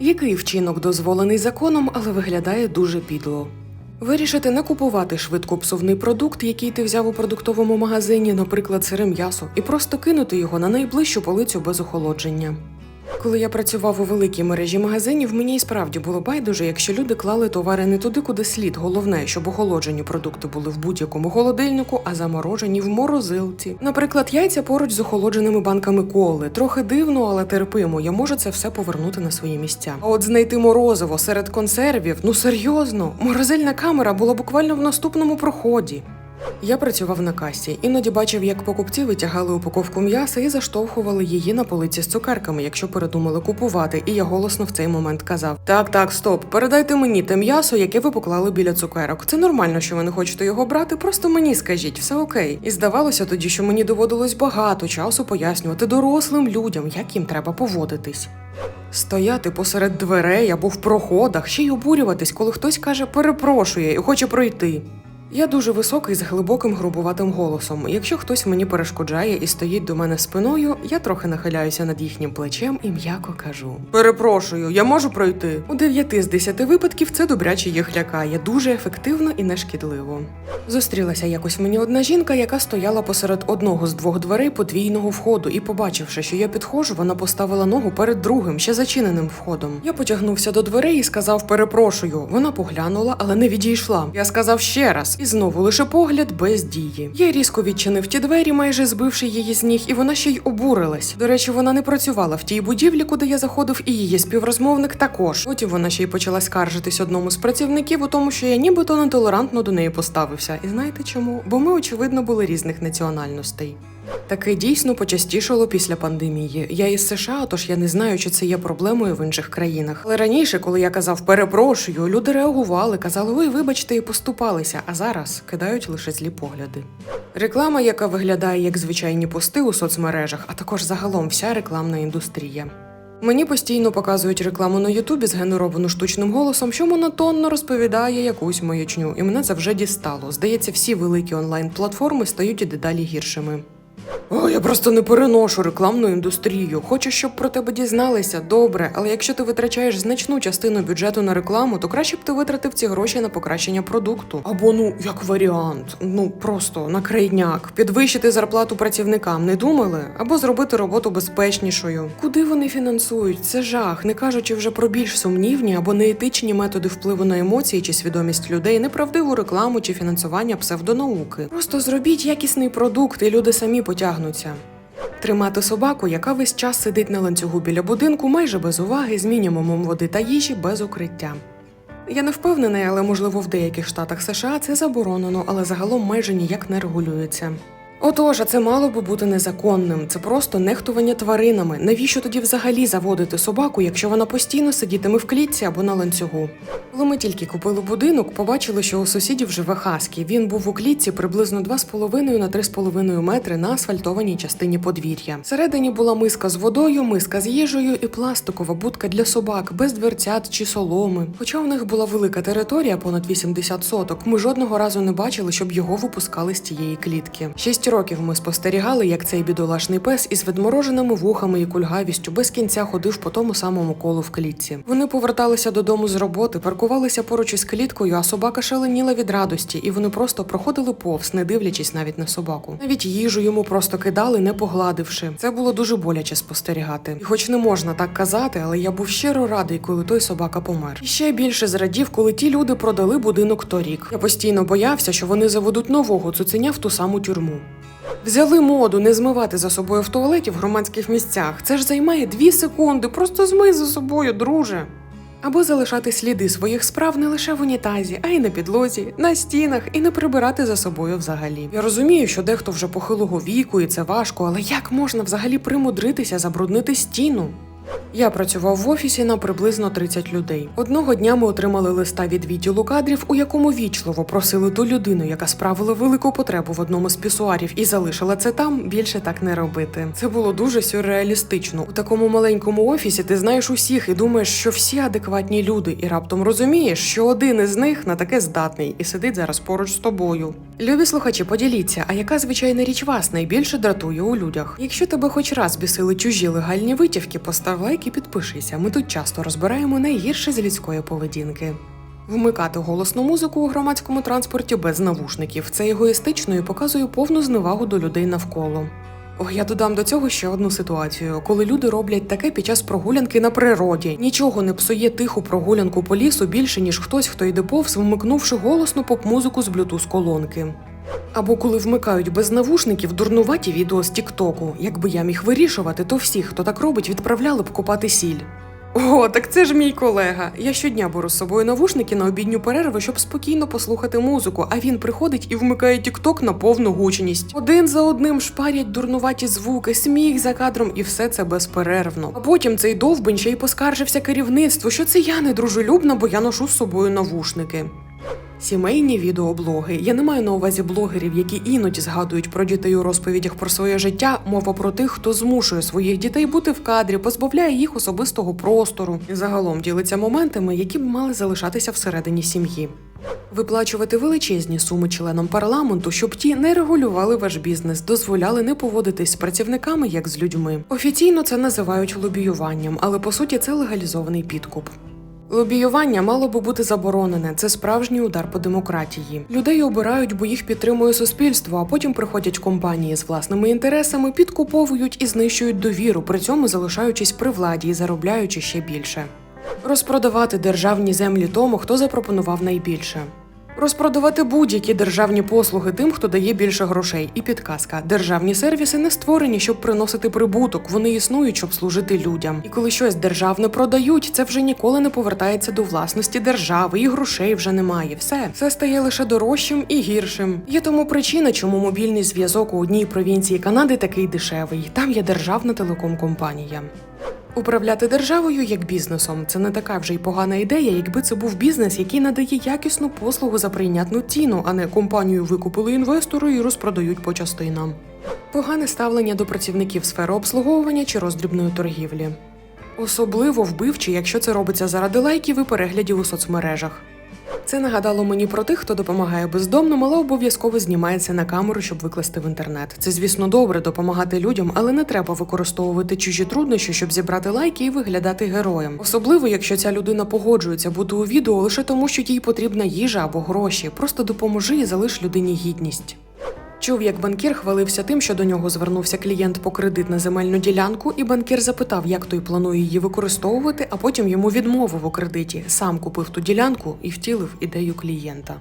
Який вчинок дозволений законом, але виглядає дуже підло. Вирішити не купувати швидко псовний продукт, який ти взяв у продуктовому магазині, наприклад, сире м'ясо, і просто кинути його на найближчу полицю без охолодження. Коли я працював у великій мережі магазинів, мені і справді було байдуже, якщо люди клали товари не туди, куди слід. Головне, щоб охолоджені продукти були в будь-якому холодильнику, а заморожені в морозилці. Наприклад, яйця поруч з охолодженими банками коли. Трохи дивно, але терпимо. Я можу це все повернути на свої місця. А от знайти морозиво серед консервів, ну серйозно, морозильна камера була буквально в наступному проході. Я працював на касі, іноді бачив, як покупці витягали упаковку м'яса і заштовхували її на полиці з цукерками, якщо передумали купувати. І я голосно в цей момент казав: Так, так, стоп, передайте мені те м'ясо, яке ви поклали біля цукерок. Це нормально, що ви не хочете його брати, просто мені скажіть, все окей. І здавалося тоді, що мені доводилось багато часу пояснювати дорослим людям, як їм треба поводитись. Стояти посеред дверей або в проходах, ще й обурюватись, коли хтось каже перепрошує і хоче пройти. Я дуже високий з глибоким грубуватим голосом. Якщо хтось мені перешкоджає і стоїть до мене спиною, я трохи нахиляюся над їхнім плечем і м'яко кажу: Перепрошую, я можу пройти. У 9 з 10 випадків це добряче їх лякає, дуже ефективно і нешкідливо. Зустрілася якось мені одна жінка, яка стояла посеред одного з двох дверей подвійного входу, і, побачивши, що я підходжу, вона поставила ногу перед другим, ще зачиненим входом. Я потягнувся до дверей і сказав перепрошую. Вона поглянула, але не відійшла. Я сказав ще раз, і знову лише погляд без дії. Я різко відчинив ті двері, майже збивши її з ніг, і вона ще й обурилась. До речі, вона не працювала в тій будівлі, куди я заходив, і її співрозмовник також. Потім вона ще й почала скаржитись одному з працівників у тому, що я нібито нетолерантно до неї поставився. І знаєте чому? Бо ми, очевидно, були різних національностей. Таке дійсно почастішало після пандемії. Я із США, тож я не знаю, чи це є проблемою в інших країнах. Але раніше, коли я казав перепрошую, люди реагували, казали ой, вибачте, і поступалися. А зараз кидають лише злі погляди. Реклама, яка виглядає як звичайні пости у соцмережах, а також загалом вся рекламна індустрія. Мені постійно показують рекламу на Ютубі, згенеровану штучним голосом, що монотонно розповідає якусь маячню, і мене це вже дістало. Здається, всі великі онлайн-платформи стають і дедалі гіршими. О, я просто не переношу рекламну індустрію. Хочу, щоб про тебе дізналися. Добре, але якщо ти витрачаєш значну частину бюджету на рекламу, то краще б ти витратив ці гроші на покращення продукту. Або ну як варіант, ну просто на крайняк, підвищити зарплату працівникам. Не думали? Або зробити роботу безпечнішою. Куди вони фінансують? Це жах, не кажучи вже про більш сумнівні або неетичні методи впливу на емоції чи свідомість людей, неправдиву рекламу чи фінансування псевдонауки. Просто зробіть якісний продукт, і люди самі потягнуться. Тримати собаку, яка весь час сидить на ланцюгу біля будинку, майже без уваги, з мінімумом води та їжі без укриття. Я не впевнений, але можливо в деяких штатах США це заборонено, але загалом майже ніяк не регулюється. Отож, а це мало би бути незаконним. Це просто нехтування тваринами. Навіщо тоді взагалі заводити собаку, якщо вона постійно сидітиме в клітці або на ланцюгу? Коли ми тільки купили будинок, побачили, що у сусідів живе хаскі. Він був у клітці приблизно 2,5 на 3,5 метри на асфальтованій частині подвір'я. Всередині була миска з водою, миска з їжею і пластикова будка для собак без дверцят чи соломи. Хоча у них була велика територія, понад 80 соток, ми жодного разу не бачили, щоб його випускали з тієї клітки. Шість років ми спостерігали, як цей бідолашний пес із відмороженими вухами і кульгавістю без кінця ходив по тому самому колу в клітці. Вони поверталися додому з роботи, паркувалися поруч із кліткою, а собака шаленіла від радості, і вони просто проходили повз, не дивлячись навіть на собаку. Навіть їжу йому просто кидали, не погладивши. Це було дуже боляче спостерігати. І хоч не можна так казати, але я був щиро радий, коли той собака помер. І ще більше зрадів, коли ті люди продали будинок торік. Я постійно боявся, що вони заведуть нового цуценя в ту саму тюрму. Взяли моду не змивати за собою в туалеті в громадських місцях. Це ж займає дві секунди. Просто змий за собою, друже. Або залишати сліди своїх справ не лише в унітазі, а й на підлозі, на стінах і не прибирати за собою взагалі. Я розумію, що дехто вже похилого віку, і це важко, але як можна взагалі примудритися забруднити стіну? Я працював в офісі на приблизно 30 людей. Одного дня ми отримали листа від відділу кадрів, у якому вічливо просили ту людину, яка справила велику потребу в одному з пісуарів і залишила це там, більше так не робити. Це було дуже сюрреалістично. У такому маленькому офісі ти знаєш усіх і думаєш, що всі адекватні люди, і раптом розумієш, що один із них на таке здатний і сидить зараз поруч з тобою. Любі слухачі, поділіться, а яка звичайна річ вас найбільше дратує у людях? Якщо тебе хоч раз бісили чужі легальні витівки, постав лайк і підпишися. Ми тут часто розбираємо найгірше з людської поведінки. Вмикати голосну музику у громадському транспорті без навушників це егоїстично і показує повну зневагу до людей навколо. Я додам до цього ще одну ситуацію, коли люди роблять таке під час прогулянки на природі. Нічого не псує тиху прогулянку по лісу більше, ніж хтось, хто йде повз, вмикнувши голосну поп-музику з блютуз колонки. Або коли вмикають без навушників дурнуваті відео з Тіктоку. Якби я міг вирішувати, то всіх, хто так робить, відправляли б копати сіль. О, так це ж мій колега. Я щодня беру з собою навушники на обідню перерву, щоб спокійно послухати музику, а він приходить і вмикає тікток на повну гучність. Один за одним шпарять дурнуваті звуки, сміх за кадром, і все це безперервно. А потім цей довбень ще й поскаржився керівництву, що це я не дружелюбна, бо я ношу з собою навушники. Сімейні відеоблоги. Я не маю на увазі блогерів, які іноді згадують про дітей у розповідях про своє життя. Мова про тих, хто змушує своїх дітей бути в кадрі, позбавляє їх особистого простору загалом ділиться моментами, які б мали залишатися всередині сім'ї. Виплачувати величезні суми членам парламенту, щоб ті не регулювали ваш бізнес, дозволяли не поводитись з працівниками як з людьми. Офіційно це називають лобіюванням, але по суті це легалізований підкуп. Лобіювання мало би бути заборонене. Це справжній удар по демократії. Людей обирають, бо їх підтримує суспільство, а потім приходять компанії з власними інтересами, підкуповують і знищують довіру, при цьому залишаючись при владі і заробляючи ще більше. Розпродавати державні землі тому, хто запропонував найбільше. Розпродавати будь-які державні послуги тим, хто дає більше грошей. І підказка: державні сервіси не створені, щоб приносити прибуток. Вони існують, щоб служити людям. І коли щось державне продають, це вже ніколи не повертається до власності держави, і грошей вже немає. Все все стає лише дорожчим і гіршим. Є тому причина, чому мобільний зв'язок у одній провінції Канади такий дешевий. Там є державна телеком-компанія. Управляти державою як бізнесом це не така вже й погана ідея, якби це був бізнес, який надає якісну послугу за прийнятну ціну, а не компанію викупили інвестору і розпродають по частинам. Погане ставлення до працівників сфери обслуговування чи роздрібної торгівлі. Особливо вбивчі, якщо це робиться заради лайків і переглядів у соцмережах. Це нагадало мені про тих, хто допомагає бездомним, але обов'язково знімається на камеру, щоб викласти в інтернет. Це, звісно, добре допомагати людям, але не треба використовувати чужі труднощі, щоб зібрати лайки і виглядати героєм. Особливо, якщо ця людина погоджується бути у відео лише тому, що їй потрібна їжа або гроші. Просто допоможи і залиш людині гідність. Чув, як банкір хвалився тим, що до нього звернувся клієнт по кредит на земельну ділянку, і банкір запитав, як той планує її використовувати, а потім йому відмовив у кредиті, сам купив ту ділянку і втілив ідею клієнта.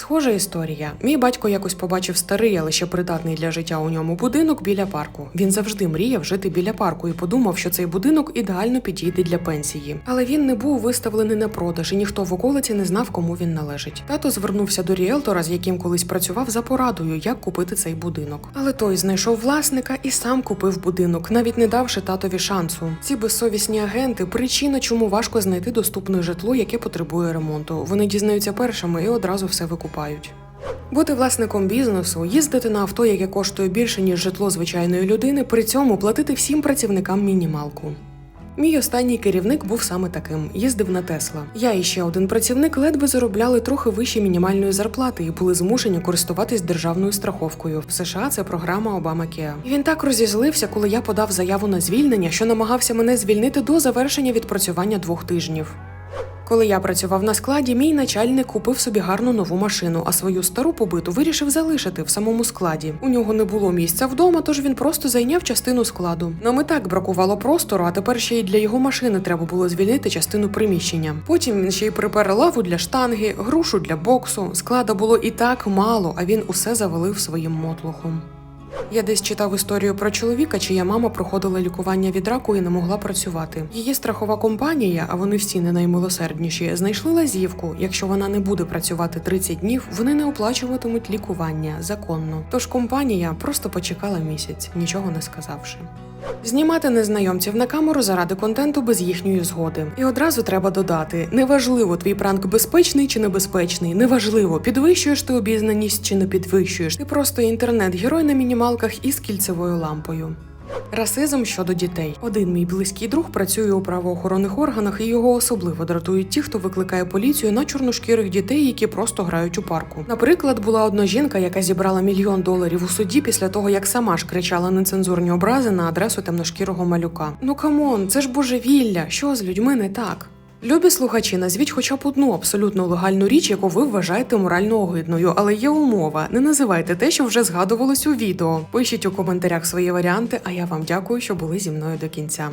Схожа історія. Мій батько якось побачив старий, але ще придатний для життя у ньому будинок біля парку. Він завжди мріяв жити біля парку і подумав, що цей будинок ідеально підійде для пенсії. Але він не був виставлений на продаж, і ніхто в околиці не знав, кому він належить. Тато звернувся до ріелтора, з яким колись працював, за порадою, як купити цей будинок. Але той знайшов власника і сам купив будинок, навіть не давши татові шансу. Ці безсовісні агенти причина, чому важко знайти доступне житло, яке потребує ремонту. Вони дізнаються першими і одразу все викупають. Бути власником бізнесу, їздити на авто, яке коштує більше, ніж житло звичайної людини, при цьому платити всім працівникам мінімалку. Мій останній керівник був саме таким: їздив на Тесла. Я і ще один працівник ледве заробляли трохи вище мінімальної зарплати і були змушені користуватись державною страховкою. В США це програма Обама-Кеа. Він так розізлився, коли я подав заяву на звільнення, що намагався мене звільнити до завершення відпрацювання двох тижнів. Коли я працював на складі, мій начальник купив собі гарну нову машину, а свою стару побиту вирішив залишити в самому складі. У нього не було місця вдома, тож він просто зайняв частину складу. Нам і так бракувало простору, а тепер ще й для його машини треба було звільнити частину приміщення. Потім він ще й припер лаву для штанги, грушу для боксу. Склада було і так мало, а він усе завалив своїм мотлухом. Я десь читав історію про чоловіка, чия мама проходила лікування від раку і не могла працювати. Її страхова компанія, а вони всі не наймилосердніші, знайшли лазівку. Якщо вона не буде працювати 30 днів, вони не оплачуватимуть лікування законно. Тож компанія просто почекала місяць, нічого не сказавши. Знімати незнайомців на камеру заради контенту без їхньої згоди. І одразу треба додати: неважливо, твій пранк безпечний чи небезпечний, неважливо, підвищуєш ти обізнаність чи не підвищуєш. Ти просто інтернет-герой на мінімалках із кільцевою лампою. Расизм щодо дітей. Один мій близький друг працює у правоохоронних органах, і його особливо дратують ті, хто викликає поліцію на чорношкірих дітей, які просто грають у парку. Наприклад, була одна жінка, яка зібрала мільйон доларів у суді після того, як сама ж кричала нецензурні образи на адресу темношкірого малюка. Ну камон, це ж божевілля, що з людьми не так. Любі слухачі, назвіть хоча б одну абсолютно легальну річ, яку ви вважаєте морально огидною, але є умова. Не називайте те, що вже згадувалось у відео. Пишіть у коментарях свої варіанти, а я вам дякую, що були зі мною до кінця.